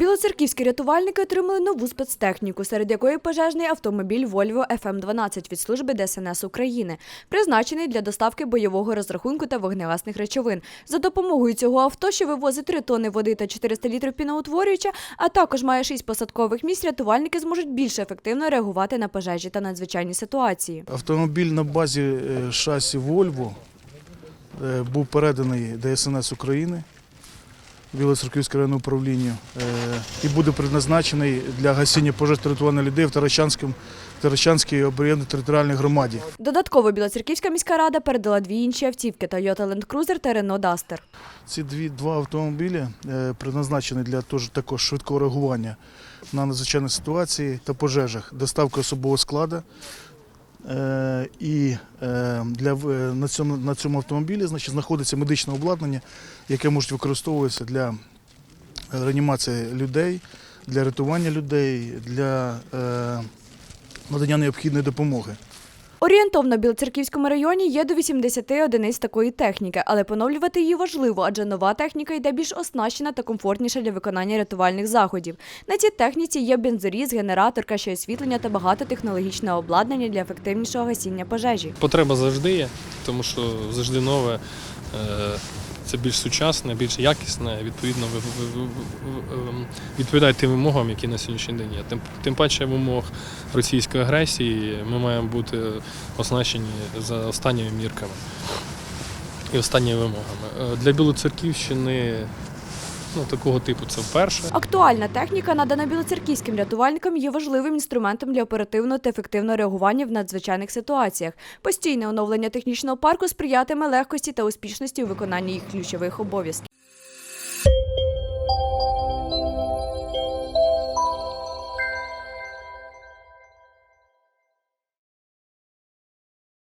Білоцерківські рятувальники отримали нову спецтехніку, серед якої пожежний автомобіль Volvo FM-12 від служби ДСНС України, призначений для доставки бойового розрахунку та вогнегасних речовин. За допомогою цього авто, що вивозить 3 тонни води та 400 літрів піноутворююча, а також має 6 посадкових місць, рятувальники зможуть більш ефективно реагувати на пожежі та надзвичайні ситуації. Автомобіль на базі е, шасі Volvo е, був переданий ДСНС України Білоцерківське районне управління е, і буде предназначений для гасіння пожеж рятування людей в Таращанському Таращанській об'єднаній територіальній громаді. Додатково Білоцерківська міська рада передала дві інші автівки – Toyota Land Cruiser та Renault Duster. Ці дві два автомобілі е, предназначені для тож- також швидкого реагування на надзвичайні ситуації та пожежах, доставка особового складу. Е, І е, для на цьому на цьому автомобілі значить, знаходиться медичне обладнання, яке може використовуватися для реанімації людей, для рятування людей, для е, надання необхідної допомоги. Орієнтовно в Білоцерківському районі є до 80 одиниць такої техніки, але поновлювати її важливо, адже нова техніка йде більш оснащена та комфортніша для виконання рятувальних заходів. На цій техніці є бензоріз, генератор, ще освітлення та багатотехнологічне обладнання для ефективнішого гасіння пожежі. Потреба завжди є, тому що завжди нове. Це більш сучасне, більш якісне, відповідно ем, відповідає тим вимогам, які на сьогоднішній день є. Тим, тим паче в умовах російської агресії ми маємо бути оснащені за останніми мірками і останніми вимогами. Е, Для Білоцерківщини ну, такого типу це вперше. Актуальна техніка, надана білоцерківським рятувальникам, є важливим інструментом для оперативного та ефективного реагування в надзвичайних ситуаціях. Постійне оновлення технічного парку сприятиме легкості та успішності у виконанні їх ключових обов'язків.